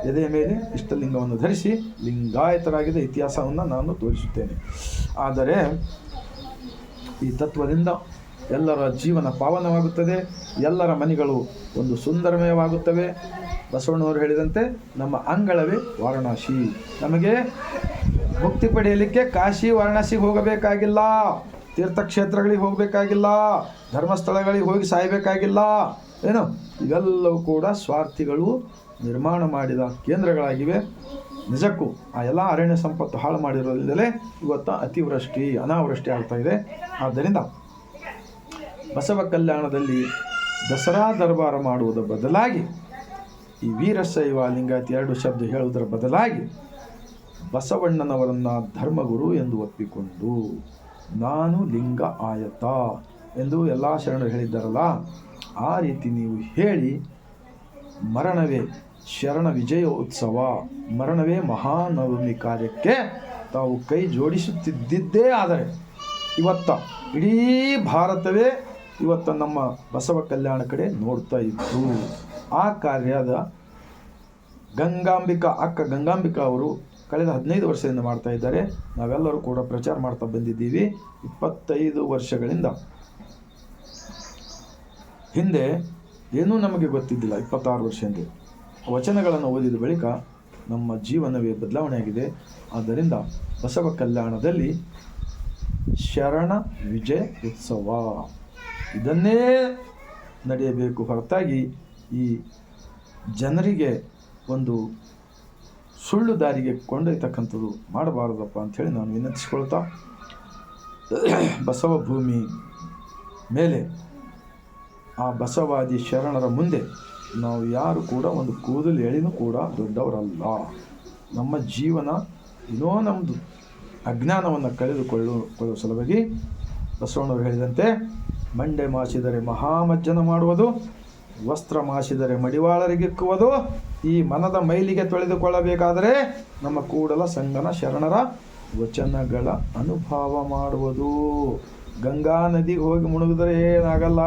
ಎದೆಯ ಮೇಲೆ ಇಷ್ಟಲಿಂಗವನ್ನು ಧರಿಸಿ ಲಿಂಗಾಯತರಾಗಿದ್ದ ಇತಿಹಾಸವನ್ನು ನಾನು ತೋರಿಸುತ್ತೇನೆ. ಆದರೆ ಈ ತತ್ವದಿಂದ ಎಲ್ಲರ ಜೀವನ ಪಾವನವಾಗುತ್ತದೆ. ಎಲ್ಲರ ಮನೆಗಳು ಒಂದು ಸುಂದರಮಯವಾಗುತ್ತವೆ. ಬಸವಣ್ಣವರು ಹೇಳಿದಂತೆ ನಮ್ಮ ಅಂಗಳವೇ ವಾರಣಾಸಿ. ನಮಗೆ ಮುಕ್ತಿ ಪಡೆಯಲಿಕ್ಕೆ ಕಾಶಿ ವಾರಣಾಸಿಗೆ ಹೋಗಬೇಕಾಗಿಲ್ಲ. ತೀರ್ಥಕ್ಷೇತ್ರಗಳಿಗೆ ಹೋಗಬೇಕಾಗಿಲ್ಲ. ಧರ್ಮಸ್ಥಳಗಳಿಗೆ ಹೋಗಿ ಸಾಯಬೇಕಾಗಿಲ್ಲ. ಏನು? ಇವೆಲ್ಲವೂ ಕೂಡ ಸ್ವಾರ್ಥಿಗಳು ನಿರ್ಮಾಣ ಮಾಡಿದ ಕೇಂದ್ರಗಳಾಗಿವೆ. ನಿಜಕ್ಕೂ ಆ ಎಲ್ಲ ಅರಣ್ಯ ಸಂಪತ್ತು ಹಾಳು ಮಾಡಿರೋದ್ರಿಂದಲೇ ಇವತ್ತು ಅತಿವೃಷ್ಟಿ, ಅನಾವೃಷ್ಟಿ ಆಗ್ತಾ ಇದೆ. ಆದ್ದರಿಂದ ಬಸವ ಕಲ್ಯಾಣದಲ್ಲಿ ದಸರಾ ದರ್ಬಾರ ಮಾಡುವುದರ ಬದಲಾಗಿ, ಈ ವೀರಶೈವ ಲಿಂಗಾಯತ್ ಎರಡು ಶಬ್ದ ಹೇಳುವುದರ ಬದಲಾಗಿ ಬಸವಣ್ಣನವರನ್ನು ಧರ್ಮಗುರು ಎಂದು ಒಪ್ಪಿಕೊಂಡು ನಾನು ಲಿಂಗ ಆಯತ ಎಂದು ಎಲ್ಲ ಶರಣರು ಹೇಳಿದ್ದಾರಲ್ಲ, ಆ ರೀತಿ ನೀವು ಹೇಳಿ, ಮರಣವೇ ಶರಣ ವಿಜಯ ಉತ್ಸವ, ಮರಣವೇ ಮಹಾನವಮಿ ಕಾರ್ಯಕ್ಕೆ ತಾವು ಕೈ ಜೋಡಿಸುತ್ತಿದ್ದಿದ್ದೇ ಆದರೆ ಇವತ್ತ ಇಡೀ ಭಾರತವೇ ಇವತ್ತ ನಮ್ಮ ಬಸವ ಕಲ್ಯಾಣ ಕಡೆ ನೋಡ್ತಾ ಇತ್ತು ಆ ಕಾರ್ಯದ ಗಂಗಾಂಬಿಕಾ, ಅಕ್ಕ ಗಂಗಾಂಬಿಕಾ ಅವರು ಕಳೆದ ಹದಿನೈದು ವರ್ಷದಿಂದ ಮಾಡ್ತಾ ಇದ್ದಾರೆ. ನಾವೆಲ್ಲರೂ ಕೂಡ ಪ್ರಚಾರ ಮಾಡ್ತಾ ಬಂದಿದ್ದೀವಿ. ಇಪ್ಪತ್ತೈದು ವರ್ಷಗಳಿಂದ. ಹಿಂದೆ ಏನೂ ನಮಗೆ ಗೊತ್ತಿದ್ದಿಲ್ಲ ಇಪ್ಪತ್ತಾರು ವರ್ಷ ಹಿಂದೆ. ವಚನಗಳನ್ನು ಓದಿದ ಬಳಿಕ ನಮ್ಮ ಜೀವನವೇ ಬದಲಾವಣೆಯಾಗಿದೆ ಆದ್ದರಿಂದ ಬಸವ ಕಲ್ಯಾಣದಲ್ಲಿ ಶರಣ ವಿಜಯ ಉತ್ಸವ. ಇದನ್ನೇ ನಡೆಯಬೇಕು. ಹೊರತಾಗಿ ಈ ಜನರಿಗೆ ಒಂದು ಸುಳ್ಳು ದಾರಿಗೆ ಕೊಂಡೊಯ್ತಕ್ಕಂಥದ್ದು ಮಾಡಬಾರದಪ್ಪ ಅಂಥೇಳಿ ನಾನು ವಿನಂತಿಸ್ಕೊಳ್ತಾ ಬಸವ ಭೂಮಿ ಮೇಲೆ ಆ ಬಸವಾದಿ ಶರಣರ ಮುಂದೆ ನಾವು ಯಾರು ಕೂಡ ಒಂದು ಕೂದಲು ಎಳಿನೂ ಕೂಡ ದೊಡ್ಡವರಲ್ಲ. ನಮ್ಮ ಜೀವನ ಏನೋ ನಮ್ಮದು ಅಜ್ಞಾನವನ್ನು ಕಳೆದುಕೊಳ್ಳುವ ಕೊಳ್ಳುವ ಸಲುವಾಗಿ ಬಸವಣ್ಣವರು ಹೇಳಿದಂತೆ ಮಂಡೆ ಮಾಸಿದರೆ ಮಹಾಮಜ್ಜನ ಮಾಡುವುದು, ವಸ್ತ್ರ ಮಾಸಿದರೆ ಮಡಿವಾಳರಿಗಿಕ್ಕುವುದು ಈ ಮನದ ಮೈಲಿಗೆ ತೊಳೆದುಕೊಳ್ಳಬೇಕಾದರೆ ನಮ್ಮ ಕೂಡಲ ಸಂಗನ ಶರಣರ ವಚನಗಳ ಅನುಭವ ಮಾಡುವುದು. ಗಂಗಾ ನದಿಗೆ ಹೋಗಿ ಮುಳುಗಿದ್ರೆ ಏನಾಗಲ್ಲ.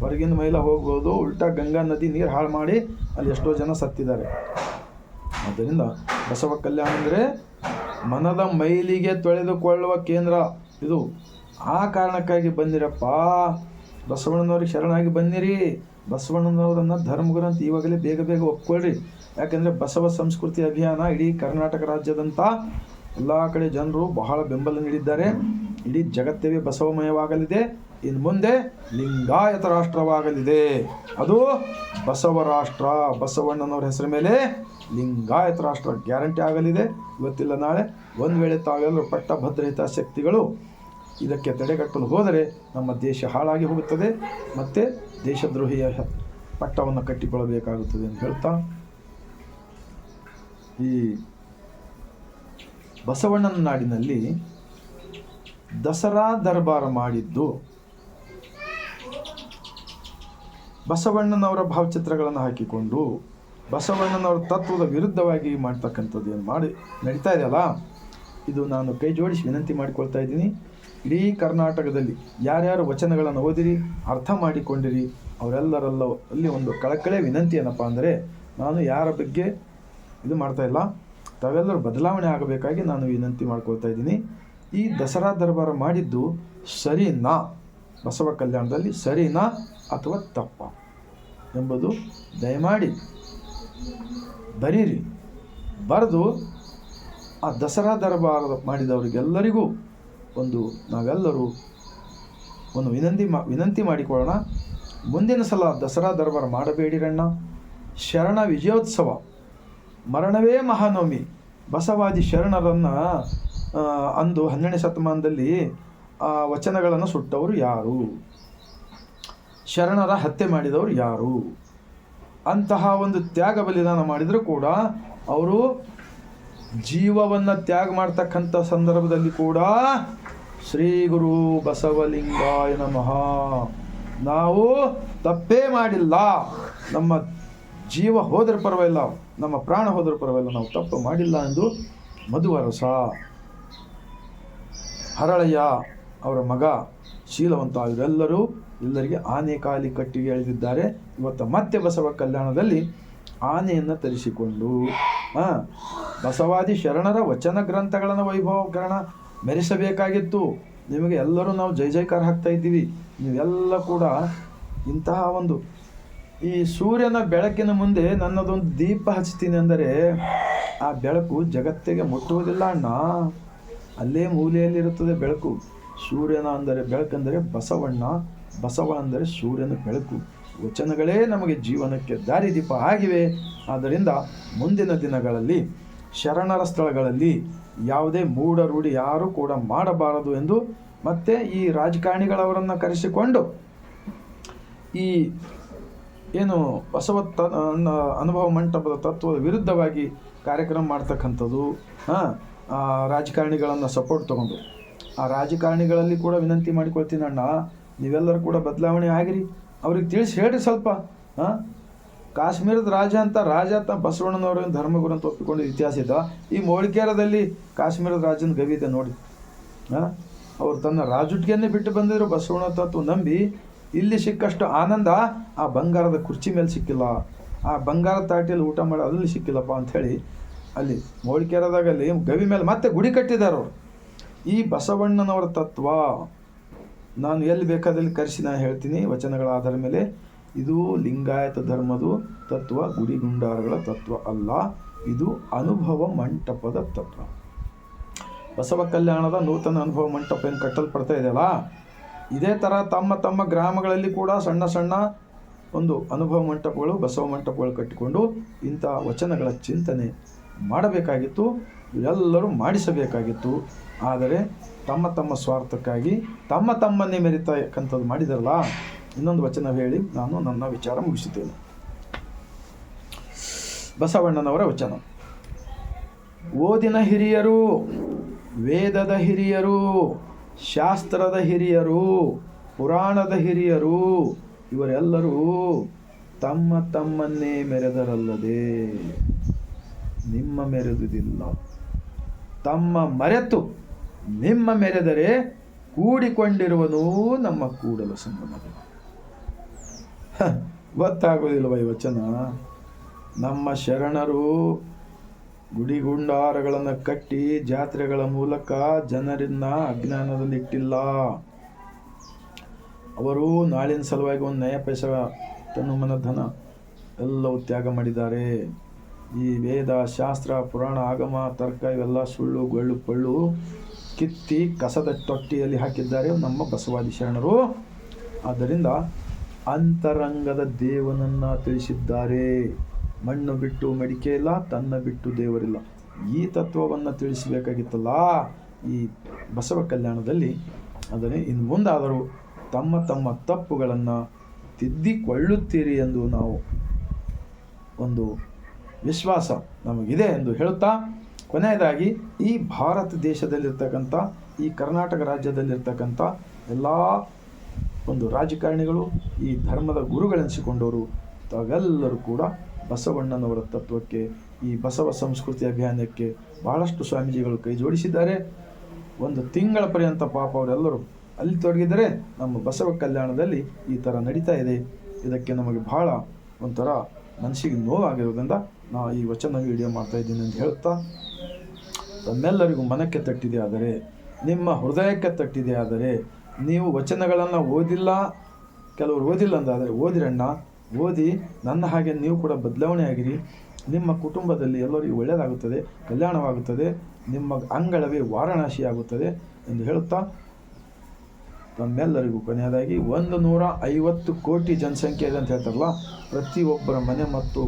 ಹೊರಗಿನ ಮೈಲ ಹೋಗ್ಬೋದು ಉಲ್ಟಾ ಗಂಗಾ ನದಿ ನೀರು ಹಾಳು ಮಾಡಿ ಅಲ್ಲಿ ಎಷ್ಟೋ ಜನ ಸತ್ತಿದ್ದಾರೆ. ಆದ್ದರಿಂದ ಬಸವ ಕಲ್ಯಾಣ ಅಂದರೆ ಮನದ ಮೈಲಿಗೆ ತೊಳೆದುಕೊಳ್ಳುವ ಕೇಂದ್ರ ಇದು. ಆ ಕಾರಣಕ್ಕಾಗಿ ಬಂದಿರಪ್ಪ. ಬಸವಣ್ಣನವ್ರಿಗೆ ಶರಣಾಗಿ ಬಂದಿರಿ ಬಸವಣ್ಣನವರನ್ನು ಧರ್ಮಗುರು ಅಂತ ಇವಾಗಲೇ ಬೇಗ ಬೇಗ ಒಪ್ಕೊಳ್ರಿ. ಯಾಕಂದರೆ ಬಸವ ಸಂಸ್ಕೃತಿ ಅಭಿಯಾನ ಇಡೀ ಕರ್ನಾಟಕ ರಾಜ್ಯದಂಥ ಎಲ್ಲ ಕಡೆ ಜನರು ಬಹಳ ಬೆಂಬಲ ನೀಡಿದ್ದಾರೆ. ಇಡೀ ಜಗತ್ತವೇ ಬಸವಮಯವಾಗಲಿದೆ. ಇನ್ನು ಮುಂದೆ ಲಿಂಗಾಯತ ರಾಷ್ಟ್ರವಾಗಲಿದೆ. ಅದು ಬಸವ ರಾಷ್ಟ್ರ. ಬಸವಣ್ಣನವ್ರ ಹೆಸರ ಮೇಲೆ ಲಿಂಗಾಯತ ರಾಷ್ಟ್ರ ಗ್ಯಾರಂಟಿ ಆಗಲಿದೆ. ಇವತ್ತಿಲ್ಲ ನಾಳೆ. ಒಂದು ವೇಳೆ ತಾವೆಲ್ಲರೂ ಪಟ್ಟಭದ್ರ ಹಿತಾಸಕ್ತಿಗಳು ಇದಕ್ಕೆ ತಡೆಗಟ್ಟಲು ಹೋದರೆ ನಮ್ಮ ದೇಶ ಹಾಳಾಗಿ ಹೋಗುತ್ತದೆ ಮತ್ತು ದೇಶದ್ರೋಹಿಯ ಪಟ್ಟವನ್ನು ಕಟ್ಟಿಕೊಳ್ಳಬೇಕಾಗುತ್ತದೆ ಅಂತ ಹೇಳ್ತಾ ಈ ಬಸವಣ್ಣನ ನಾಡಿನಲ್ಲಿ ದಸರಾ ದರ್ಬಾರ ಮಾಡಿದ್ದು ಬಸವಣ್ಣನವರ ಭಾವಚಿತ್ರಗಳನ್ನು ಹಾಕಿಕೊಂಡು ಬಸವಣ್ಣನವರ ತತ್ವದ ವಿರುದ್ಧವಾಗಿ ಮಾಡ್ತಕ್ಕಂಥದ್ದು ಏನು ಮಾಡಿ, ನಡೀತಾ ಇದೆಯಲ್ಲ ಇದು ನಾನು ಕೈ ಜೋಡಿಸಿ ವಿನಂತಿ ಮಾಡಿಕೊಳ್ತಾ ಇದ್ದೀನಿ. ಇಡೀ ಕರ್ನಾಟಕದಲ್ಲಿ ಯಾರ್ಯಾರು ವಚನಗಳನ್ನು ಓದಿರಿ, ಅರ್ಥ ಮಾಡಿಕೊಂಡಿರಿ, ಅವರೆಲ್ಲರಲ್ಲ ಅಲ್ಲಿ ಒಂದು ಕಳಕಳೆ ವಿನಂತಿ ಏನಪ್ಪ ಅಂದರೆ, ನಾನು ಯಾರ ಬಗ್ಗೆ ಇದು ಮಾಡ್ತಾ ಇಲ್ಲ, ತಾವೆಲ್ಲರೂ ಬದಲಾವಣೆ ಆಗಬೇಕಾಗಿ ನಾನು ವಿನಂತಿ ಮಾಡ್ಕೊಳ್ತಾ ಇದ್ದೀನಿ. ಈ ದಸರಾ ದರ್ಬಾರ ಮಾಡಿದ್ದು ಸರಿನಾ? ಬಸವ ಕಲ್ಯಾಣದಲ್ಲಿ ಸರಿನಾ ಅಥವಾ ತಪ್ಪ ಎಂಬುದು ದಯಮಾಡಿ ಬರೀರಿ. ಬರೆದು ಆ ದಸರಾ ದರ್ಬಾರ ಮಾಡಿದವರಿಗೆಲ್ಲರಿಗೂ ಒಂದು ನಾವೆಲ್ಲರೂ ಒಂದು ವಿನಂತಿ ಮಾ, ವಿನಂತಿ ಮಾಡಿಕೊಳ್ಳೋಣ. ಮುಂದಿನ ಸಲ ದಸರಾ ದರ್ಬಾರ ಮಾಡಬೇಡಿರಣ್ಣ. ಶರಣ ವಿಜಯೋತ್ಸವ. ಮರಣವೇ ಮಹಾನವಮಿ. ಬಸವಾದಿ ಶರಣರನ್ನು ಅಂದು ಹನ್ನೆರಡನೇ ಶತಮಾನದಲ್ಲಿ, ಆ, ವಚನಗಳನ್ನು ಸುಟ್ಟವರು ಯಾರು? ಶರಣರ ಹತ್ಯೆ ಮಾಡಿದವರು ಯಾರು? ಅಂತಹ ಒಂದು ತ್ಯಾಗ ಬಲಿದಾನ ಮಾಡಿದರೂ ಕೂಡ ಅವರು ಜೀವವನ್ನು ತ್ಯಾಗ ಮಾಡ್ತಕ್ಕಂಥ ಸಂದರ್ಭದಲ್ಲಿ ಕೂಡ ಶ್ರೀ ಗುರು ಬಸವಲಿಂಗಾಯ ನಮಃ. ನಾವು ತಪ್ಪೇ ಮಾಡಿಲ್ಲ. ನಮ್ಮ ಜೀವ ಹೋದ್ರ ಪರವಾಗಿಲ್ಲ. ನಮ್ಮ ಪ್ರಾಣ ಹೋದ್ರ ಪರವಾಗಿಲ್ಲ. ನಾವು ತಪ್ಪು ಮಾಡಿಲ್ಲ ಎಂದು ಮಧುವರಸ. ಹರಳಯ್ಯ ಅವರ ಮಗ ಶೀಲವಂತ ಇವರೆಲ್ಲರೂ ಎಲ್ಲರಿಗೆ ಆನೆ ಕಾಲಿ ಕಟ್ಟಿಗೆ ಎಳೆದಿದ್ದಾರೆ ಇವತ್ತು ಮತ್ತೆ ಬಸವ ಕಲ್ಯಾಣದಲ್ಲಿ ಆನೆಯನ್ನು ತರಿಸಿಕೊಂಡು ಬಸವಾದಿ ಶರಣರ ವಚನ ಗ್ರಂಥಗಳನ್ನು ವೈಭವೀಕರಣ ಮೆರೆಸಬೇಕಾಗಿತ್ತು. ನಿಮಗೆ ಎಲ್ಲರೂ ನಾವು ಜೈ ಜೈಕಾರ ಹಾಕ್ತಾ ಇದ್ದೀವಿ. ನೀವೆಲ್ಲ ಕೂಡ ಇಂತಹ ಒಂದು ಈ ಸೂರ್ಯನ ಬೆಳಕಿನ ಮುಂದೆ ನನ್ನದೊಂದು ದೀಪ ಹಚ್ತೀನಿ ಅಂದರೆ ಆ ಬೆಳಕು ಜಗತ್ತಿಗೆ ಮುಟ್ಟುವುದಿಲ್ಲ ಅಣ್ಣ. ಅಲ್ಲೇ ಮೂಲೆಯಲ್ಲಿರುತ್ತದೆ ಬೆಳಕು. ಸೂರ್ಯನ ಅಂದರೆ ಬೆಳಕಂದರೆ ಬಸವಣ್ಣ. ಬಸವ ಅಂದರೆ ಸೂರ್ಯನ ಬೆಳಕು. ವಚನಗಳೇ ನಮಗೆ ಜೀವನಕ್ಕೆ ದಾರಿದೀಪ ಆಗಿವೆ. ಆದ್ದರಿಂದ ಮುಂದಿನ ದಿನಗಳಲ್ಲಿ, ಶರಣರ ಸ್ಥಳಗಳಲ್ಲಿ ಯಾವುದೇ ಮೂಢ ರೂಢಿ ಯಾರು ಕೂಡ ಮಾಡಬಾರದು ಎಂದು ಮತ್ತೆ ಈ ರಾಜಕಾರಣಿಗಳವರನ್ನು ಕರೆಸಿಕೊಂಡು ಈ ಏನು ಬಸವ ಅನುಭವ ಮಂಟಪದ ತತ್ವದ ವಿರುದ್ಧವಾಗಿ ಕಾರ್ಯಕ್ರಮ ಮಾಡ್ತಕ್ಕಂಥದ್ದು ರಾಜಕಾರಣಿಗಳನ್ನು ಸಪೋರ್ಟ್ ತಗೊಂಡು. ಆ ರಾಜಕಾರಣಿಗಳಲ್ಲಿ ಕೂಡ ವಿನಂತಿ ಮಾಡಿಕೊಳ್ತೀನಿ ಅಣ್ಣ, ನೀವೆಲ್ಲರೂ ಕೂಡ ಬದಲಾವಣೆ ಆಗಿರಿ. ಅವ್ರಿಗೆ ತಿಳಿಸಿ ಹೇಳ್ರಿ ಸ್ವಲ್ಪ, ಹಾಂ. ಕಾಶ್ಮೀರದ ರಾಜ ಅಂತ ರಾಜ ಅಂತ ಬಸವಣ್ಣನವರ ಧರ್ಮಗುರು ಅಂತ ಒಪ್ಪಿಕೊಂಡಿದ್ದ ಇತಿಹಾಸ ಇದ್ದ ಈ ಮೋಳಿಕೇರದಲ್ಲಿ ಕಾಶ್ಮೀರದ ರಾಜನ ಗವಿ ಇದೆ ನೋಡಿ. ಅವ್ರು ತನ್ನ ರಾಜುಟ್ಗೆನ್ನೇ ಬಿಟ್ಟು ಬಂದಿದ್ರು ಬಸವಣ್ಣ ತತ್ವ ನಂಬಿ. ಇಲ್ಲಿ ಸಿಕ್ಕಷ್ಟು ಆನಂದ, ಆ ಬಂಗಾರದ ಕುರ್ಚಿ ಮೇಲೆ ಸಿಕ್ಕಿಲ್ಲ. ಆ ಬಂಗಾರದ ತಾಟಿಯಲ್ಲಿ ಊಟ ಮಾಡಿ ಅಲ್ಲಿ ಸಿಕ್ಕಿಲ್ಲಪ್ಪ ಅಂಥೇಳಿ ಅಲ್ಲಿ ಮೋಳಿಕೇರದಾಗ ಅಲ್ಲಿ ಗವಿ ಮೇಲೆ ಮತ್ತೆ ಗುಡಿ ಕಟ್ಟಿದ್ದಾರೆ ಅವರು. ಈ ಬಸವಣ್ಣನವರ ತತ್ವ ನಾನು ಎಲ್ಲಿ ಬೇಕಾದಲ್ಲಿ ಕರೆಸಿ ನಾನು ಹೇಳ್ತೀನಿ ವಚನಗಳ ಆಧಾರದ ಮೇಲೆ. ಇದು ಲಿಂಗಾಯತ ಧರ್ಮದ ತತ್ವ ಗುಡಿ ಗುಂಡಾರಗಳ ತತ್ವ ಅಲ್ಲ. ಇದು ಅನುಭವ ಮಂಟಪದ ತತ್ವ. ಬಸವ ಕಲ್ಯಾಣದ ನೂತನ ಅನುಭವ ಮಂಟಪ ಏನು ಕಟ್ಟಲ್ಪಡ್ತಾ ಇದೆಯಲ್ಲ? ಇದೇ ಥರ ತಮ್ಮ ತಮ್ಮ ಗ್ರಾಮಗಳಲ್ಲಿ ಕೂಡ ಸಣ್ಣ ಸಣ್ಣ ಒಂದು ಅನುಭವ ಮಂಟಪಗಳು, ಬಸವ ಮಂಟಪಗಳು ಕಟ್ಟಿಕೊಂಡು ಇಂಥ ವಚನಗಳ ಚಿಂತನೆ ಮಾಡಬೇಕಾಗಿತ್ತು, ಎಲ್ಲರೂ ಮಾಡಿಸಬೇಕಾಗಿತ್ತು. ಆದರೆ ತಮ್ಮ ತಮ್ಮ ಸ್ವಾರ್ಥಕ್ಕಾಗಿ, ತಮ್ಮ ತಮ್ಮನ್ನೇ ಮೆರಿತಕ್ಕಂಥದ್ದು ಮಾಡಿದಾರಲ್ಲ? ಇನ್ನೊಂದು ವಚನ ಹೇಳಿ ನಾನು ನನ್ನ ವಿಚಾರ ಮುಗಿಸುತ್ತೇನೆ. ಬಸವಣ್ಣನವರ ವಚನ. ಓದಿನ ಹಿರಿಯರು ವೇದದ ಹಿರಿಯರು ಶಾಸ್ತ್ರದ ಹಿರಿಯರು ಪುರಾಣದ ಹಿರಿಯರು ಇವರೆಲ್ಲರೂ ತಮ್ಮ ತಮ್ಮನ್ನೇ ಮೆರೆದರಲ್ಲದೆ ನಿಮ್ಮ ಮೆರೆದುದಿಲ್ಲ. ತಮ್ಮ ಮರೆತು ನಿಮ್ಮ ಮೆರೆದರೆ ಕೂಡಿಕೊಂಡಿರುವನು ನಮ್ಮ ಕೂಡಲ ಸಂಗಮದ ಹ, ಗೊತ್ತಾಗೋದಿಲ್ವ ಈ ವಚನ? ನಮ್ಮ ಶರಣರು ಗುಡಿಗುಂಡಾರಗಳನ್ನು ಕಟ್ಟಿ ಜಾತ್ರೆಗಳ ಮೂಲಕ ಜನರನ್ನ ಅಜ್ಞಾನದಲ್ಲಿಟ್ಟಿಲ್ಲ ಅವರು ನಾಳಿನ ಸಲುವಾಗಿ ಒಂದು ನಯ ಪೈಸ ತನ್ನ ಮನಧನ ಎಲ್ಲವೂ ತ್ಯಾಗ ಮಾಡಿದ್ದಾರೆ. ಈ ವೇದ, ಶಾಸ್ತ್ರ, ಪುರಾಣ, ಆಗಮ, ತರ್ಕ ಇವೆಲ್ಲ ಸುಳ್ಳು, ಗೊಳ್ಳು, ಪಳ್ಳು ಕಿತ್ತಿ ಕಸದ ತೊಟ್ಟಿಯಲ್ಲಿ ಹಾಕಿದ್ದಾರೆ ನಮ್ಮ ಬಸವಾದಿ ಶರಣರು. ಆದ್ದರಿಂದ ಅಂತರಂಗದ ದೇವನನ್ನ ತಿಳಿಸಿದ್ದಾರೆ. ಮಣ್ಣು ಬಿಟ್ಟು ಮಡಿಕೆ ಇಲ್ಲ, ತನ್ನ ಬಿಟ್ಟು ದೇವರಿಲ್ಲ. ಈ ತತ್ವವನ್ನು ತಿಳಿಸಬೇಕಾಗಿತ್ತಲ್ಲ? ಈ ಬಸವ ಕಲ್ಯಾಣದಲ್ಲಿ ಅದನ್ನೇ ಇನ್ನು ಮುಂದಾದರೂ ತಮ್ಮ ತಮ್ಮ ತಪ್ಪುಗಳನ್ನು ತಿದ್ದಿಕೊಳ್ಳುತ್ತೀರಿ ಎಂದು ನಾವು ಒಂದು ವಿಶ್ವಾಸ ನಮಗಿದೆ ಎಂದು ಹೇಳುತ್ತಾ, ಕೊನೆಯದಾಗಿ ಈ ಭಾರತ ದೇಶದಲ್ಲಿರ್ತಕ್ಕಂಥ, ಈ ಕರ್ನಾಟಕ ರಾಜ್ಯದಲ್ಲಿರ್ತಕ್ಕಂಥ ಎಲ್ಲ ಒಂದು ರಾಜಕಾರಣಿಗಳು ಈ ಧರ್ಮದ ಗುರುಗಳೆನಿಸಿಕೊಂಡವರು, ತಾವೆಲ್ಲರೂ ಕೂಡ ಬಸವಣ್ಣನವರ ತತ್ವಕ್ಕೆ, ಈ ಬಸವ ಸಂಸ್ಕೃತಿ ಅಭಿಯಾನಕ್ಕೆ ಬಹಳಷ್ಟು ಸ್ವಾಮೀಜಿಗಳು ಕೈ ಜೋಡಿಸಿದ್ದಾರೆ. ಒಂದು ತಿಂಗಳ ಪರ್ಯಂತ ಪಾಪ ಅವರೆಲ್ಲರೂ ಅಲ್ಲಿ ತೊಡಗಿದರೆ ನಮ್ಮ ಬಸವ ಕಲ್ಯಾಣದಲ್ಲಿ ಈ ಥರ ನಡೀತಾ ಇದೆ. ಇದಕ್ಕೆ ನಮಗೆ ಬಹಳ ಒಂಥರ ಮನಸ್ಸಿಗೆ ನೋವಾಗಿರೋದ್ರಿಂದ ನಾ ಈ ವಚನ ವಿಡಿಯೋ ಮಾಡ್ತಾ ಇದ್ದೀನಿ ಅಂತ ಹೇಳ್ತಾ, ತಮ್ಮೆಲ್ಲರಿಗೂ ಮನಕ್ಕೆ ತಟ್ಟಿದೆ ಆದರೆ, ನಿಮ್ಮ ಹೃದಯಕ್ಕೆ ತಟ್ಟಿದೆ ಆದರೆ ನೀವು ವಚನಗಳನ್ನು ಓದಿಲ್ಲ, ಕೆಲವರು ಓದಿಲ್ಲ ಅಂದಾದರೆ ಓದಿರಣ್ಣ ಓದಿ, ನನ್ನ ಹಾಗೆ ನೀವು ಕೂಡ ಬದಲಾವಣೆ ಆಗಿರಿ. ನಿಮ್ಮ ಕುಟುಂಬದಲ್ಲಿ ಎಲ್ಲರಿಗೂ ಒಳ್ಳೆಯದಾಗುತ್ತದೆ, ಕಲ್ಯಾಣವಾಗುತ್ತದೆ, ನಿಮ್ಮ ಅಂಗಳವೇ ವಾರಣಾಸಿ ಆಗುತ್ತದೆ ಎಂದು ಹೇಳುತ್ತಾ, ತಮ್ಮೆಲ್ಲರಿಗೂ ಕೊನೆಯದಾಗಿ ಒಂದು ನೂರ ಐವತ್ತು ಕೋಟಿ ಜನಸಂಖ್ಯೆ ಇದೆ ಅಂತ ಹೇಳ್ತಾರಲ್ಲ, ಪ್ರತಿಯೊಬ್ಬರ ಮನೆ ಮತ್ತು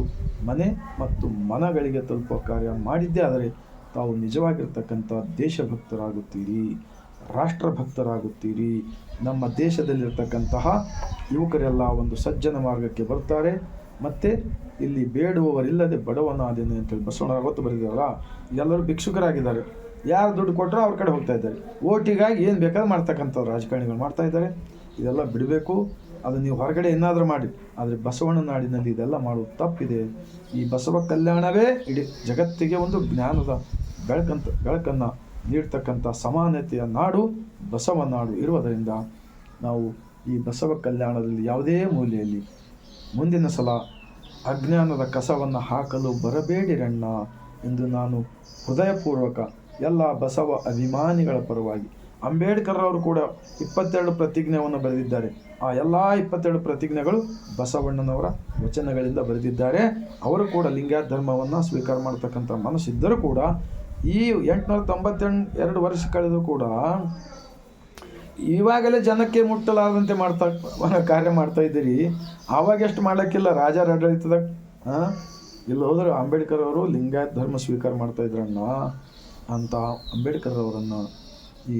ಮನೆ ಮತ್ತು ಮನಗಳಿಗೆ ತಲುಪುವ ಕಾರ್ಯ ಮಾಡಿದ್ದೇ ಆದರೆ ತಾವು ನಿಜವಾಗಿರ್ತಕ್ಕಂಥ ದೇಶಭಕ್ತರಾಗುತ್ತೀರಿ. ರಾಷ್ಟ್ರಭಕ್ತರಾಗುತ್ತೀರಿ. ನಮ್ಮ ದೇಶದಲ್ಲಿರ್ತಕ್ಕಂತಹ ಯುವಕರೆಲ್ಲ ಒಂದು ಸಜ್ಜನ ಮಾರ್ಗಕ್ಕೆ ಬರ್ತಾರೆ. ಮತ್ತು ಇಲ್ಲಿ ಬೇಡುವವರಿಲ್ಲದೆ ಬಡವನಾದೇನೆ ಅಂತೇಳಿ ಬಸವಣ್ಣ ಅವತ್ತು ಬರೆದಿದ್ದಾರಲ್ಲ, ಎಲ್ಲರೂ ಭಿಕ್ಷುಕರಾಗಿದ್ದಾರೆ. ಯಾರು ದುಡ್ಡು ಕೊಟ್ಟರು ಅವ್ರ ಕಡೆ ಹೋಗ್ತಾ ಇದ್ದಾರೆ. ಓಟಿಗಾಗಿ ಏನು ಬೇಕಾದ್ರೂ ಮಾಡ್ತಕ್ಕಂಥವ್ರು ರಾಜಕಾರಣಿಗಳು ಮಾಡ್ತಾ ಇದ್ದಾರೆ. ಇದೆಲ್ಲ ಬಿಡಬೇಕು. ಅದು ನೀವು ಹೊರಗಡೆ ಏನಾದರೂ ಮಾಡಿ. ಆದರೆ ಬಸವಣ್ಣ ನಾಡಿನಲ್ಲಿ ಇದೆಲ್ಲ ಮಾಡುವುದು ತಪ್ಪಿದೆ. ಈ ಬಸವ ಕಲ್ಯಾಣವೇ ಇಡೀ ಜಗತ್ತಿಗೆ ಒಂದು ಜ್ಞಾನದ ಬೆಳಕಂತ ಬೆಳಕನ್ನು ನೀಡ್ತಕ್ಕಂಥ ಸಮಾನತೆಯ ನಾಡು, ಬಸವ ನಾಡು ಇರುವುದರಿಂದ ನಾವು ಈ ಬಸವ ಕಲ್ಯಾಣದಲ್ಲಿ ಯಾವುದೇ ಮೂಲೆಯಲ್ಲಿ ಮುಂದಿನ ಸಲ ಅಜ್ಞಾನದ ಕಸವನ್ನು ಹಾಕಲು ಬರಬೇಡಿರಣ್ಣ ಎಂದು ನಾನು ಹೃದಯಪೂರ್ವಕ ಎಲ್ಲ ಬಸವ ಅಭಿಮಾನಿಗಳ ಪರವಾಗಿ ಅಂಬೇಡ್ಕರ್ ಅವರು ಕೂಡ ಇಪ್ಪತ್ತೆರಡು ಪ್ರತಿಜ್ಞೆಯನ್ನು ಬರೆದಿದ್ದಾರೆ. ಆ ಎಲ್ಲ ಇಪ್ಪತ್ತೆರಡು ಪ್ರತಿಜ್ಞೆಗಳು ಬಸವಣ್ಣನವರ ವಚನಗಳಿಂದ ಬರೆದಿದ್ದಾರೆ. ಅವರು ಕೂಡ ಲಿಂಗ ಧರ್ಮವನ್ನು ಸ್ವೀಕಾರ ಮಾಡ್ತಕ್ಕಂಥ ಮನಸ್ಸಿದ್ದರೂ ಕೂಡ ಈ ಎಂಟುನೂರ ತೊಂಬತ್ತೆಂಟು ಎರಡು ವರ್ಷ ಕಳೆದರೂ ಕೂಡ ಇವಾಗಲೇ ಜನಕ್ಕೆ ಮುಟ್ಟಲಾರದಂತೆ ಮಾಡ್ತಾ, ಕಾರ್ಯ ಮಾಡ್ತಾ ಇದ್ದೀರಿ. ಆವಾಗ ಎಷ್ಟು ಮಾಡೋಕ್ಕಿಲ್ಲ ರಾಜರ ಆಡಳಿತದ ಇಲ್ಲಿ ಹೋದ್ರೆ ಅಂಬೇಡ್ಕರ್ ಅವರು ಲಿಂಗಾಯತ ಧರ್ಮ ಸ್ವೀಕಾರ ಮಾಡ್ತಾ ಇದ್ರಣ್ಣ ಅಂತ ಅಂಬೇಡ್ಕರ್ ಅವರನ್ನು ಈ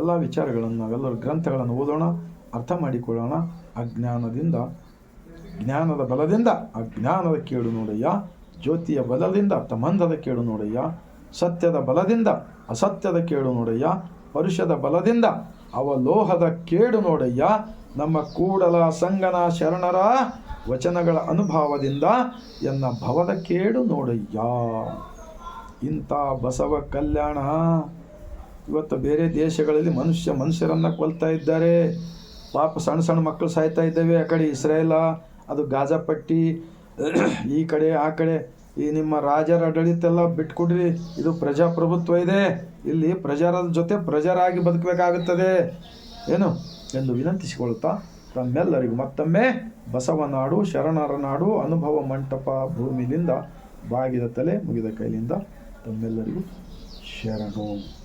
ಎಲ್ಲ ವಿಚಾರಗಳನ್ನು ನಾವೆಲ್ಲರೂ ಗ್ರಂಥಗಳನ್ನು ಓದೋಣ, ಅರ್ಥ ಮಾಡಿಕೊಳ್ಳೋಣ. ಅಜ್ಞಾನದಿಂದ, ಜ್ಞಾನದ ಬಲದಿಂದ, ಅಜ್ಞಾನದ ಕೇಳು ನೋಡಯ್ಯ. ಜ್ಯೋತಿಯ ಬಲದಿಂದ ತಮಂದದ ಕೇಳು ನೋಡಯ್ಯ, ಸತ್ಯದ ಬಲದಿಂದ ಅಸತ್ಯದ ಕೇಳು ನೋಡಯ್ಯ, ಪರುಷದ ಬಲದಿಂದ ಅವಲೋಹದ ಕೇಡು ನೋಡಯ್ಯ, ನಮ್ಮ ಕೂಡಲ ಸಂಗನ ಶರಣರ ವಚನಗಳ ಅನುಭವದಿಂದ ಎನ್ನ ಭವದ ಕೇಡು ನೋಡಯ್ಯ. ಇಂಥ ಬಸವ ಕಲ್ಯಾಣ. ಇವತ್ತು ಬೇರೆ ದೇಶಗಳಲ್ಲಿ ಮನುಷ್ಯ ಮನುಷ್ಯರನ್ನು ಕೊಲ್ತಾ ಇದ್ದಾರೆ. ಪಾಪ ಸಣ್ಣ ಸಣ್ಣ ಮಕ್ಕಳು ಸಾಯ್ತಾ ಇದ್ದೇವೆ ಆ ಕಡೆ ಇಸ್ರೇಲ, ಅದು ಗಾಜಾಪಟ್ಟಿ ಈ ಕಡೆ, ಆ ಕಡೆ, ಈ ನಿಮ್ಮ ರಾಜರ ಆಡಳಿತ ಎಲ್ಲ ಬಿಟ್ಕೊಡ್ರಿ. ಇದು ಪ್ರಜಾಪ್ರಭುತ್ವ ಇದೆ. ಇಲ್ಲಿ ಪ್ರಜರ ಜೊತೆ ಪ್ರಜರಾಗಿ ಬದುಕಬೇಕಾಗುತ್ತದೆ. ಏನು? ಎಂದು ವಿನಂತಿಸಿಕೊಳ್ಳುತ್ತಾ ತಮ್ಮೆಲ್ಲರಿಗೂ ಮತ್ತೊಮ್ಮೆ ಬಸವನಾಡು ಶರಣರ ನಾಡು ಅನುಭವ ಮಂಟಪ ಭೂಮಿಯಿಂದ ಬಾಗಿದ ತಲೆ ಮುಗಿದ ಕೈಲಿಂದ ತಮ್ಮೆಲ್ಲರಿಗೂ ಶರಣು.